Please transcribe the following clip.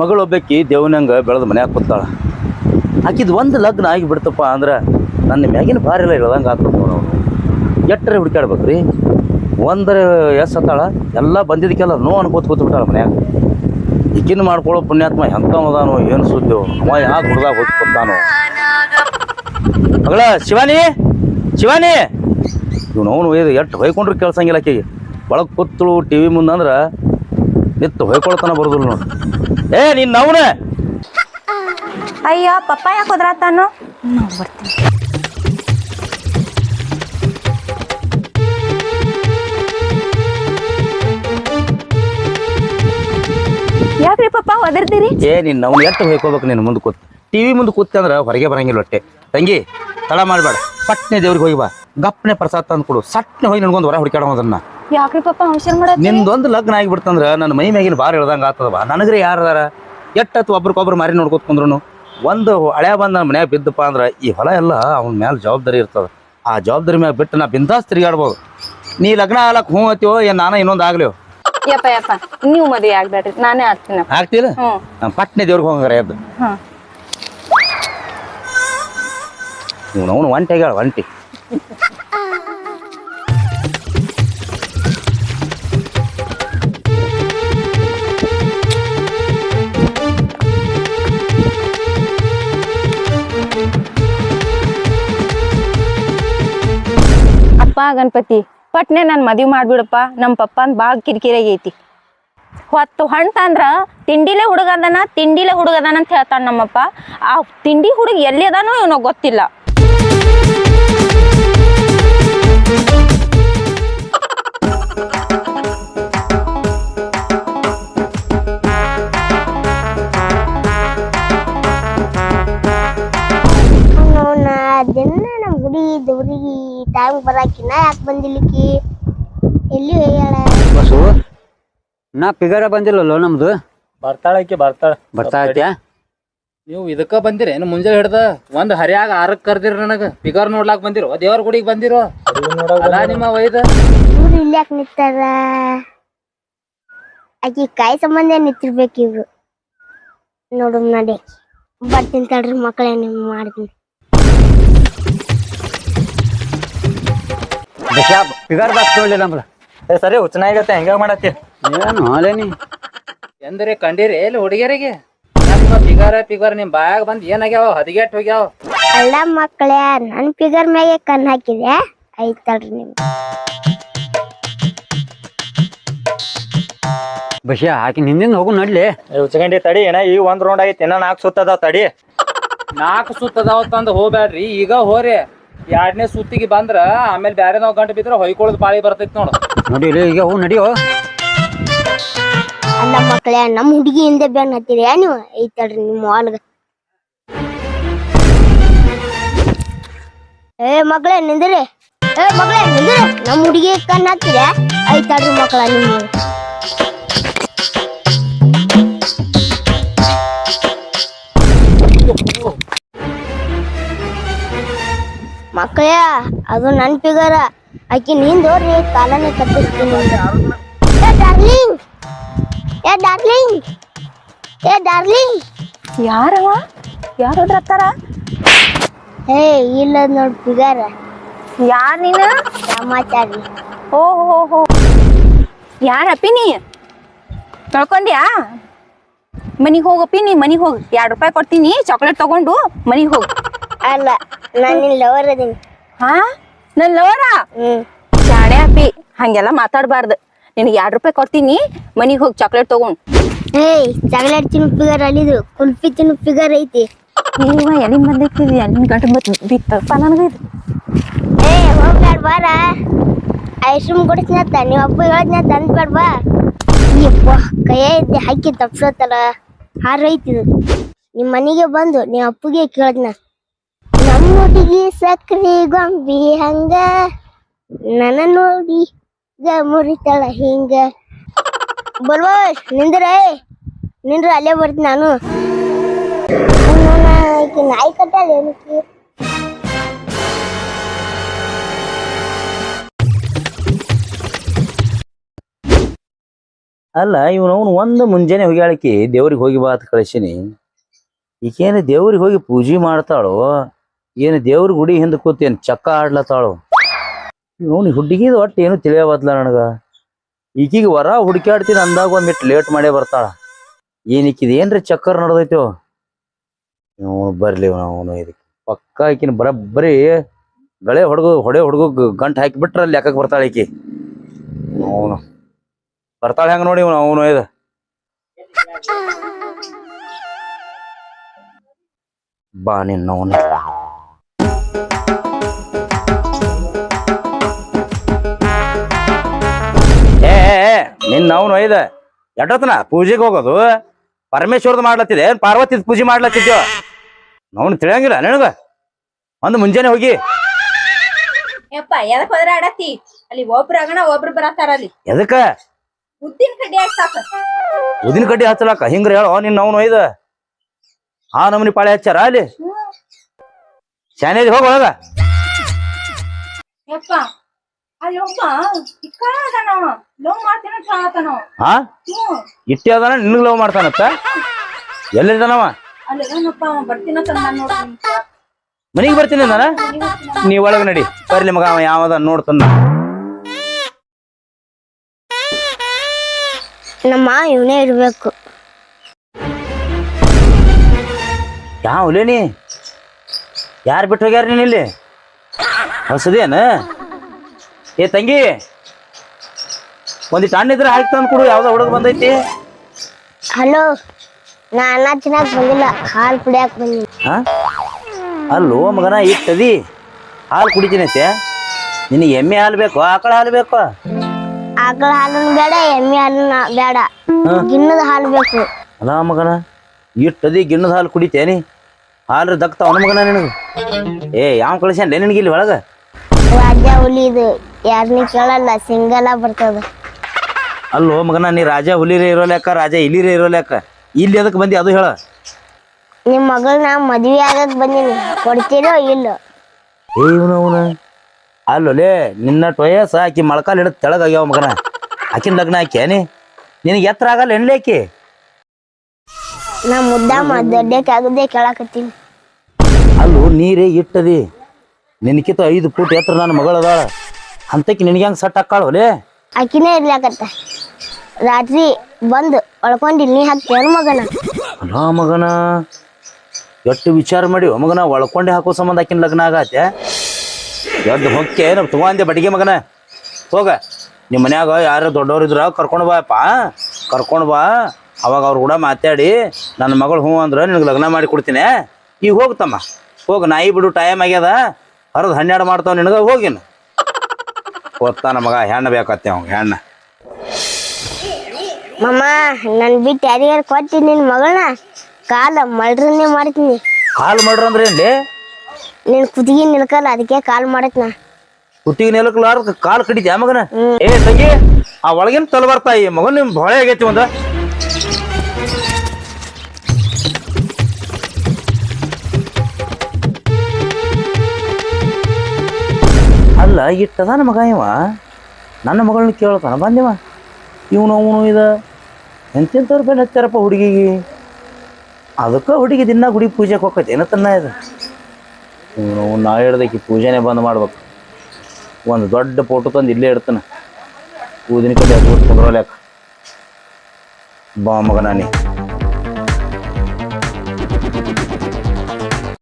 ಮಗಳೊಬ್ಬಾಕಿ ದೇವನಂಗ ಬೆಳೆದ ಮನ್ಯಾಗ ಕೂತಾಳ. ಆಕಿದ ಒಂದು ಲಗ್ನ ಆಗಿಬಿಡ್ತಪ್ಪ ಅಂದ್ರೆ ನನ್ನ ಮ್ಯಾಗಿನ ಭಾರಿ ಎಲ್ಲ ಇಳ್ದಂಗೆ ಆಗ್ತದೆ ಅವನು. ಎಟ್ಟರೆ ಹುಡುಕಾಡ್ಬೇಕ್ರಿ ಒಂದರ ಎಸ್ ಹತ್ತಾಳ ಎಲ್ಲ ಬಂದಿದ್ದಕ್ಕೆಲ್ಲ ನೋ ಅನ್ಕೋತ ಕೂತ್ಬಿಟ್ಟಾಳ ಮನ್ಯಾಗ. ಈಕಿನ ಮಾಡ್ಕೊಳ್ಳೋ ಪುಣ್ಯಾತ್ಮ ಎಂತ ಅದಾನೋ, ಏನು ಸುದ್ದಿ ಅವ ಯಾಕೆ ಹುಡ್ದಾಗ ಹೋಗಿ ಕೂತಾನೋ. ಮಗಳ, ಶಿವಾನಿ ಶಿವಾನಿ. ಇವ್ನು ಅವನು ಎಟ್ಟು ಎಷ್ಟು ಹೊಯ್ಕೊಂಡ್ರು ಕೇಳ್ಸಂಗಿಲ್ಲ ಆಕೆಗೆ. ಒಳಗೆ ಕೂತಳು ಟಿ ವಿ ಮುಂದಂದ್ರೆ ನಿತ್ತು ಹೊಯ್ಕೊಳ್ತಾನ ಬರೋದಿಲ್ಲ ನೋಡಿ. ಏ ನೀನು ಅವನ! ಅಯ್ಯೋ ಪಪ್ಪ ಯಾಕೆ ಹೋದ್ರಾತಾನು ನಾವು ಬರ್ತೀನಿ. ಯಾಕ್ರಿ ಪಪ್ಪ ಒದರ್ತೀರಿ? ಏ ನಿನ್ನ ಅವ್ನು ಎಷ್ಟು ಹೊಯ್ಕೋಬೇಕು ನೀನು ಮುಂದೆ ಕೂತ್? ಟಿ ವಿ ಮುಂದೆ ಕೂತ್ ಅಂದ್ರೆ ಹೊರಗೆ ಬರಂಗಿಲ್ಲ ಹೊಟ್ಟೆ. ತಂಗಿ ತಡ ಮಾಡಬೇಡ. ಪಟ್ನೆ ದೇವ್ರಿಗೆ ಹೋಗಿ ಬಾ. ಗಪ್ಪನೆ ಪ್ರಸಾದ ತಂದು ಕೊಡು. ಸಟ್ನೆ ಹೋಗಿ ನನಗೊಂದು ಹೊರ ಹುಡುಕಾಡೋ ಅದನ್ನ. ಯಾಕ್ರಿ ಪಪ್ಪ ಅವಸರ ಲಗ್ನ ಆಗಿಬಿಡ್ತಂದ್ರೆ ನನ್ನ ಮೈ ಮ್ಯಾಗಿನ ಬಾರ್ ಹೇಳ್ದಂಗೆ ಆಗ್ತದವ. ನನಗ್ರೆ ಯಾರದಾರ ಎಟ್ಟತ್ತು ಒಬ್ರಿಗೊಬ್ರು ಮಾರಿ ನೋಡ್ಕೊತ ಕುಂದ್ರು ಒಂದು ಹಳೆ ಬಂದ ನನ್ನ ಮನ್ಯಾಗ ಬಿದ್ದಪ್ಪ ಅಂದ್ರೆ ಈ ಹೊಲ ಎಲ್ಲ ಅವನ ಮ್ಯಾಲ ಜವಾಬ್ದಾರಿ ಇರ್ತದ. ಆ ಜವಾಬ್ದಾರಿ ಮ್ಯಾಗ ಬಿಟ್ಟು ನಾ ಬಿಂದಾಸ್ ತಿರುಗಾಡ್ಬೋದು ನೀ ಲಗ್ನ ಆಗ್ಲಕ್ ಹ್ಞೂ ಅತ್ತೀವೋ ಏನು ನಾನು ಇನ್ನೊಂದು ಆಗ್ಲಿ. ಯಪ್ಪ ಯಪ್ಪ ನೀವು ಮದುವೆ ಆಗ್ಬೇಡ್ರಿ. ನಾನೇ ಆಗ್ತೀನಿ. ಆಗ್ತಿಲ್ಲ ನಮ್ಮ ನಾನು ಪಟ್ನೆ ದೇವ್ರಿಗೆ ಹೋಗಂಗಾರ ಎದ್ದು. ಹ್ಮ್ ಇವನು ಅವನು ಒಂಟಿ ಆಗ್ಯಾಳ ಒಂಟಿ. ಅಪ್ಪ ಗಣಪತಿ, ಪಟ್ನೆ ನಾನು ಮದುವೆ ಮಾಡ್ಬಿಡಪ್ಪ. ನಮ್ಮ ಪಪ್ಪ ಅಂತ ಭಾಳ ಕಿರಿಕಿರಿ ಆಗೈತಿ ಹೊತ್ತು ತಿಂಡಿಲೇ ಹುಡುಗದನ ತಿಂಡಿಲೇ ಹುಡುಗದನ ಅಂತ ಹೇಳ್ತಾನ ನಮ್ಮಪ್ಪ. ಆ ತಿಂಡಿ ಹುಡುಗ ಎಲ್ಲಿ ಇವನೋ ಗೊತ್ತಿಲ್ಲ. ದಿನ ನಮ್ಮ ಗುಡಿ ದೌರಿಗೆ ಟೈಮ್ ಬರಾಕಿನ ಯಾಕೆ ಬಂದಿಲ್ಲಿಕಿ ಎಲ್ಲಿ ಹೋಗ್ಯಾಳ? ಬಸ್ಸು ನಾ ಪಿಗರ ಬಂದಿಲ್ಲಲ್ಲೋ ನಮ್ದು? ಬರ್ತಾಳಕ್ಕೆ ಬರ್ತಾಳ. ಬರ್ತಾ ಐತ್ಯಾ ನೀವು ಇದಕ್ಕ ಬಂದಿರಿ ಏನು ಮುಂಜಾನೆ ಹಿಡ್ದ ಒಂದ್ ಹರಿಯಾಗ ಆರಕ್ ಕರ್ದಿರ ನನಗ. ಫಿಗರ್ ನೋಡ್ಲಾಕ್ ಬಂದಿರೋ ದೇವ್ರ ಗುಡಿಗೆ ಬಂದಿರೋ. ಅಲ್ಲ ನಿಮ್ಮ ವೈದ. ಇವ್ರು ಇಲ್ಲಿ ಯಾಕೆ ನಿಂತಾರ? ಆಕಿ ಕಾಯಿ ಸಂಬಂಧ ನಿಂತಿರ್ಬೇಕು ಇವ್ರು? ನೋಡು ನಡಿ. ಬರ್ತೀನಿ ತಡ್ರಿ ಮಕ್ಕಳೇ ನಿಮ್ ಮಾಡ್ತೀನಿ. ಫಿಗರ್ ಬಾಕ್ಸ್ ನೋಡ್ಲಿ ಏ ಸರಿ ಹುಚ್ಚನಾಗತ್ತೆ ಹೆಂಗ ಮಾಡತ್ತಿ? ಏನು ಅಲೇನಿ ಎಂದ್ರೆ ಕಂಡೀರಿ ಎಲ್ಲಿ ಹುಡುಗಿಯರಿಗೆ? ಪಿಗರ ಪಿಗರ್ ನಿಮ್ ಬಾಯಾಗ ಬಂದ್ ಏನಾಗ್ಯಾವ? ಹದಿಗೆಟ್ ಹೋಗ್ಯಾವ. ಅಲ್ಲ ಮಕ್ಕಳೇ ನನ್ ಫಿಗರ್ ಮ್ಯಾಗೆ ಕಣ್ ಹಾಕಿದೆ ಐತಲ್ರಿ ನಿಮ್ ಬಸ್ಯಾ ಆಕಿ ನಿಂದಿಂದ ಹೋಗು ನಡ್ಲಿ. ಉಚ್ಕಂಡಿ ತಡಿ ಏನ ಈ ಒಂದ್ ರೌಂಡ್ ಆಗೈತಿ ಇನ್ನ ನಾಲ್ಕು ಸುತ್ತದ ತಡಿ. ನಾಲ್ಕು ಸುತ್ತ ಅದಾವ ತಂದ್ ಹೋಗ್ಬ್ಯಾಡ್ರಿ ಈಗ ಹೋರಿ. ಎರಡನೇ ಸುತ್ತಿಗೆ ಬಂದ್ರ ಆಮೇಲೆ ಬ್ಯಾರೆ ನಾವ್ ಗಂಟೆ ಬಿದ್ರ ಹೊಯ್ಕೊಳದ್ ಬಾಳಿ ಬರ್ತೈತಿ ನೋಡು. ನೋಡಿ ಇಲ್ಲಿ ಈಗ ಹೋಗಿ ನಡಿಯೋ ಅಲ್ಲ ಮಕ್ಕಳೇ ನಮ್ಮ ಹುಡುಗಿ ಹಿಂದೆ ಬೆನ್ ಹತ್ತಿರಿ? ನೀವು? ಐತಲ್ರಿ ನಿಮ್ಮ ಹಾಲ್ಗ ಏ ಮಗಳೇ ನಿಂದ್ರಿ. ಏ ಮಗಳೇ ನಿಂದ್ರಿ. ನಮ್ಮ ಹುಡುಗಿ ಕಣ್ಣು ಹತ್ತಿರ? ಐತಲ್ರಿ ಮಕ್ಕಳ ನಿಮ್ಮ ಮಕ್ಕಳೇ ಅದು ನನ್ ಫಿಗರ. ಆಕಿ ನಿಂದೋರ್ರಿ ಕಾಲನೇ ಏ ಡಾರ್ಲಿಂಗ್! ಏ ಡಾರ್ಲಿಂಗ್. ಏ ಡಾರ್ಲಿಂಗ್. ಯಾರವ? ಯಾರು ಹತ್ತಾರ ಏ ಇಲ್ಲ ನೋಡ್ ಬಿಗಾರ ಯಾರ್ ನೀನು? ಓ ಹೋ ಹೋ ಯಾರಪ್ಪಿ ನೀ? ಕಳ್ಕೊಂಡ್ಯಾ ಮನಿಗೆ ಹೋಗಪ್ಪಿ ನೀ ಮನಿಗೆ ಹೋಗಿ. ಎರಡು ರೂಪಾಯಿ ಕೊಡ್ತೀನಿ ಚಾಕ್ಲೇಟ್ ತಗೊಂಡು ಮನಿಗೆ ಹೋಗು. ಅಲ್ಲ ನಾನು ನಿನ್ನ ಲವರ್ ಅದೀನಿ. ಹಾ? ನನ್ನ ಲವರ ಹ್ಮ್. ಶಾಣೆ ಅಪ್ಪಿ ಹಂಗೆಲ್ಲ ಮಾತಾಡಬಾರ್ದು. ನಿನಗೆ ಎರಡು ರೂಪಾಯಿ ಕೊಡ್ತೀನಿ ಮನೆಗೆ ಹೋಗಿ ಚಾಕ್ಲೇಟ್ ತಗೊಂಡು. ಏಯ್ ಚಾಕ್ಲೇಟ್ ತಿನ್ನು ಫಿಗರ್ ಅಲ್ಲಿದು ಕುಲ್ಫಿ ತಿನ್ನು ಫಿಗರ್ ಐತಿ. ಇವ ಎಲ್ಲಿಂದ ಬಂದೈತಿ ಎಲ್ಲಿಂದ ಗಂಟು ಬತ್ ಬಿತ್ತಪ್ಪ ನನಗೆ ಇದು. ಏ ಹೋಗ್ಬೇಡ ಬಾರ ಐಸ್ ಕ್ರೀಮ್ ಕೊಡಿಸ್ನತ್ತ ನೀವು ಅಪ್ಪ ಹೇಳ್ದ್ನ ಅನ್ಬೇಡ ಬಾ. ಯಪ್ಪ ಕೈಯೇ ಇದ್ದೆ ಹಾಕಿ ತಪ್ಸೋತಲ್ಲ ಹಾರೈತಿದು ನಿಮ್ಮ ಮನೆಗೆ ಬಂದು ನಿಮ್ಮ ಅಪ್ಪಗೆ ಕೇಳ್ದ್ನ. ನಮ್ಮ ಹುಡುಗಿ ಸಕ್ರಿ ಗೊಂಬಿ ಹಂಗ ನನ್ನ ನೋಡಿ ಮುರಿತಾಳ ಹಿಂಗ. ಬಲ್ವಾ, ನಿಂದ್ರ ನಿಂದ್ರ ಅಲ್ಲೇ ಬರ್ತೀನಿ ನಾನು. ನಾಯಿ ಕಟ್ಟಾಳ ಏನಕ್ಕೆ? ಅಲ್ಲ ಒಂದು ಮುಂಜಾನೆ ಹೋಗ್ಯಾಳಕಿ, ದೇವ್ರಿಗೆ ಹೋಗಿ ಬಾತ್ ಕಳಿಸಿನಿ. ಈಕೇನ ದೇವ್ರಿಗೆ ಹೋಗಿ ಪೂಜೆ ಮಾಡ್ತಾಳೋ? ಏನು ದೇವ್ರ ಗುಡಿ ಹಿಂದೆ ಕೂತೇನು ಚಕ್ಕ ಆಡ್ಲತ್ತಾಳು? ಇವನು ಹುಡುಗಿದ ಒಟ್ಟು ಏನು ತಿಳಿಯಬದ್ಲ ನನಗೆ. ಈಕಿಗೆ ವರ ಹುಡುಕ್ಯಾಡ್ತೀನಿ ಅಂದಾಗ ಒಂದಿಟ್ಟು ಲೇಟ್ ಮಾಡೇ ಬರ್ತಾಳ. ಏನಿಕ್ಕಿದ ಏನ್ರಿ ಚಕ್ಕರ್ ನಡೆದೈತೋ? ಇವನು ಬರ್ಲಿ ಅವನು ಇದಕ್ಕೆ ಪಕ್ಕ ಈಕಿನ ಬರಬ್ಬರಿ ಗಳೆ ಹೊಡ್ಗು, ಹೊಡೆ ಹೊಡ್ಗು ಗಂಟು ಹಾಕಿಬಿಟ್ರೆ ಲೆಕ್ಕಕ್ಕೆ ಬರ್ತಾಳೆ ಈಕಿ. ಅವನು. ಬರ್ತಾಳೆ ಹೆಂಗ ನೋಡಿ ಇವನು, ಅವನು ಇದು. ಬಾ ನಿನ್ನ ಅವನು. ಏ, ನಾವು ಅವನು ಐದ ಎಟ್ಟೊತ್ತನ ಪೂಜೆಗೆ ಹೋಗೋದು? ಪರಮೇಶ್ವರದ ಮಾಡ್ಲತ್ತಿದೆ. ಪಾರ್ವತಿ ಪೂಜೆ ಮಾಡ್ಲತ್ತಿದ್ಯೋ? ಅವನು ತಿಳಿಯಂಗಿಲ್ಲ ನಿನಗ? ಒಂದು ಮುಂಜಾನೆ ಹೋಗಿ. ಯಪ್ಪ ಎದಕ್ ಹೋದ್ರ ಆಡತಿ ಅಲ್ಲಿ ಒಬ್ರು ಆಗಣ ಒಬ್ರು ಬರತಾರ ಅಲ್ಲಿ. ಎದಕ್ಕ? ಉದ್ದಿನ ಕಡ್ಡಿ ಹಾಕ್ಸಾಕ ಉದಿನ ಕಡ್ಡಿ ಹಚ್ಚಲಾಕ ಹಿಂಗ್ರಿ ಹೇಳೋ ನಿನ್ನ ಅವನು ನೋಯ್ದ ಆ ನಮನಿ ಪಾಳೆ ಹಚ್ಚಾರ ಅಲ್ಲಿ? ಶಾನೇದಿ ಹೋಗ ಒಳಗ. ಯಪ್ಪ ಹಾ? ಇಟ್ಟಿ ಅದಾನ ನಿನಗ್ ಲವ್ ಮಾಡ್ತಾನತ್ತ? ಎಲ್ಲಿದ್ದಾನವ ಮನಿಗೆ ಬರ್ತೀನಿ ನಾನು ನೀ ಒಳಗೆ ನಡಿ. ಬರ್ಲಿ ಮಗ ಅವ ಯಾವದ ನೋಡ್ತಾನ ನಮ್ಮ ಇವನೇ ಇರ್ಬೇಕು. ಯಾವ ನೀ? ಯಾರು ಬಿಟ್ಟು ಹೋಗ್ಯಾರ ನೀನ್ ಇಲ್ಲಿ? ಹೊಸದೇನ? ಏ ತಂಗಿ ಒಂದಿಷ್ಟು ಹಣ್ಣು ಇದ್ರೆ ಹಾಕಿ ತಂದು ಕೊಡು ಯಾವ್ದೋ ಹುಡುಗ ಬಂದೈತಿ. ಹಲೋ ನಾ ಅನ್ನ ತಿನ್ನಕ್ ಬಂದಿಲ್ಲ ಹಾಲು ಕುಡಿಯಕ್ ಬಂದಿಲ್ಲ ಹಾ? ಅಲ್ಲೋ ಮಗನ ಇಟ್ಟದಿ ಹಾಲು ಕುಡಿತೀನಿ ಐತೆ ನಿನಗೆ ಎಮ್ಮೆ ಹಾಲು ಬೇಕು ಆಕಳ ಹಾಲು ಬೇಕು? ಆಕಳ ಹಾಲು ಬೇಡ ಎಮ್ಮೆ ಹಾಲು ಬೇಡ. ಗಿಣ್ಣದ ಹಾಲು ಬೇಕು. ಅಲ್ಲ ಮಗನ ಇಟ್ಟದಿ ಗಿಣ್ಣದ ಹಾಲು ಕುಡಿತೇನಿ. ಹಾಲು ದಕ್ತಾವನ ಮಗನ ನಿನಗೆ? ಏ ಯಾವ ಕಳಿಸ್ಯಾನ ನಿನಗೆ ಇಲ್ಲಿ ಒಳಗೆ? ರಾಜ ಹುಲಿ ಇದು. ಯಾರನ್ನ ಕೇಳಲ್ಲ ಸಿಂಗಲ ಬರ್ತದ. ಅಲ್ಲೋ ಮಗನ ನೀ ರಾಜ ಹುಲಿರೇ ಇರೋ ಲೆಕ್ಕ ರಾಜ ಇಲಿರೇ ಇರೋ ಲೆಕ್ಕ. ಇಲ್ಲಿ ಅದಕ್ಕೆ ಬಂದಿ ಅದು ಹೇಳ. ನಿಮ್ ಮಗಳನ್ನ ಮದ್ವೆ ಆಗಕ್ ಬಂದಿನಿ. ಕೊಡ್ತೀರೋ ಇಲ್ಲೋ. ಏ ಇವನು ಅವನ. ಅಲ್ಲೋಲೇ ನಿನ್ನ ಟೊಯಸ್ ಆಕಿ ಮೊಳಕಾಲ್ ಹಿಡಿದು ತೆಳಗಾಗ್ಯಾವ ಮಗನ. ಆಕಿನ ಲಗ್ನ ಆಕ್ಯಾನಿ ನಿನಗೆ ಎತ್ತರ ಆಗಲ್ಲ ಎಣ್ಲೇಕಿ ಆಕಿ? ನಾ ಮುದ್ದಾಮ ದೊಡ್ಡಕ್ಕಾಗದೆ ಕೇಳಾಕತ್ತೀನಿ. ಅಲ್ಲೋ ನೀರೇ ಇಟ್ಟದಿ. ನಿನಕಿತ ಐದು ಫೂಟ್ ಎತ್ತರ ನನ್ನ ಮಗಳದಾಳ. ಅಂತಕ್ಕೆ ನಿನಗೆ ಹೆಂಗೆ ಸಟ್ ಹಾಕಾಳೋಲೇ ಆಕಿನೇ ಇರ್ಲಾಕತ್ತ. ರಾತ್ರಿ ಬಂದು ಒಳ್ಕೊಂಡು ನೀ ಹಾಕ್ತೇನು ಮಗನ? ಅಲ್ಲ ಮಗನ ಎಷ್ಟು ವಿಚಾರ ಮಾಡಿ ಮಗನ ಒಳ್ಕೊಂಡೆ ಹಾಕೋ ಸಂಬಂಧ ಆಕಿನ ಲಗ್ನ ಆಗತ್ತೆ. ಎದ್ದು ಹೊಕ್ಕೆ ನಾವು ತಗೊಂಡೆ ಬಡಿಗೆ ಮಗನ. ಹೋಗ ನಿಮ್ಮ ಮನ್ಯಾಗ ಯಾರು ದೊಡ್ಡವ್ರು ಇದ್ರ ಕರ್ಕೊಂಡು ಬಾಯಪ್ಪ. ಕರ್ಕೊಂಡು ಬಾ. ಅವಾಗ ಅವ್ರು ಕೂಡ ಮಾತಾಡಿ ನನ್ನ ಮಗಳು ಹ್ಞೂ ಅಂದ್ರೆ ನಿನಗೆ ಲಗ್ನ ಮಾಡಿ ಕೊಡ್ತೀನಿ. ಈಗ ಹೋಗ್ತಮ್ಮ ಹೋಗ ನಾಯಿ ಬಿಡು ಟೈಮ್ ಆಗ್ಯದ. ಹರಿದು ಹನ್ನೆರಡು ಮಾಡ್ತಾವ ನಿನಗೆ ಹೋಗಿನ ಓದ್ತಾನ ಮಗ ಹೆಣ್ಣು ಬೇಕತ್ತೆ ಅವ್ ಹೆಣ್ಣ. ಮಮ್ಮ ನನ್ ಬಿಟ್ಟು ಯಾರಿಗಾರು ಕೊಟ್ಟಿ ನಿನ್ ಮಗಳನ್ನ? ಕಾಲ ಮಳ್ರನ್ನೇ ಮಾಡ್ತೀನಿ. ಕಾಲ್ ಮಾಡ್ರ ಅಂದ್ರೆ ಏನ್ಲಿ? ನಿನ್ ಕುತ್ತಿಗೆ ನಿಲ್ಕಲ್ಲ ಅದಕ್ಕೆ ಕಾಲ್ ಮಾಡತ್ನ. ಕುತ್ತಿಗೆ ನೆಲಕ್ಲಾರ ಕಾಲ್ ಕಡಿದ್ಯಾ ಮಗನ? ಏ ತಂಗಿ ಆ ಒಳಗಿನ ತಲೆ ಬರ್ತಾ ಈ ಮಗನ್ ನಿಮ್ ಬಹಳ ಆಗೈತಿ ಒಂದ? ಅಲ್ಲ ಇಟ್ಟದಾನ ಮಗ ಇವ? ನನ್ನ ಮಗಳನ್ನ ಕೇಳ್ತಾನ ಬಂದಿವ ಇವನು ಅವನು ಇದ. ಎಂತೆಂಥವ್ರು ಬೆಲೆ ಹಚ್ಚಾರಪ್ಪ ಹುಡುಗಿಗೆ? ಅದಕ್ಕೆ ಹುಡುಗಿ ದಿನ ಗುಡಿ ಪೂಜೆಗೆ ಹೋಗೈತೆ ಏನತ್ತನ್ನ ಇದು? ಇವನು ನಾ ಹೇಳ್ದಕ್ಕೆ ಪೂಜೆನೇ ಬಂದ್ ಮಾಡ್ಬೇಕು. ಒಂದು ದೊಡ್ಡ ಫೋಟೋ ತಂದು ಇಲ್ಲೇ ಇಡ್ತಾನೆ. ಊದಿನ ಕಡೆ ಲೆಕ್ಕ ಬಾ ಮಗನ ನೀ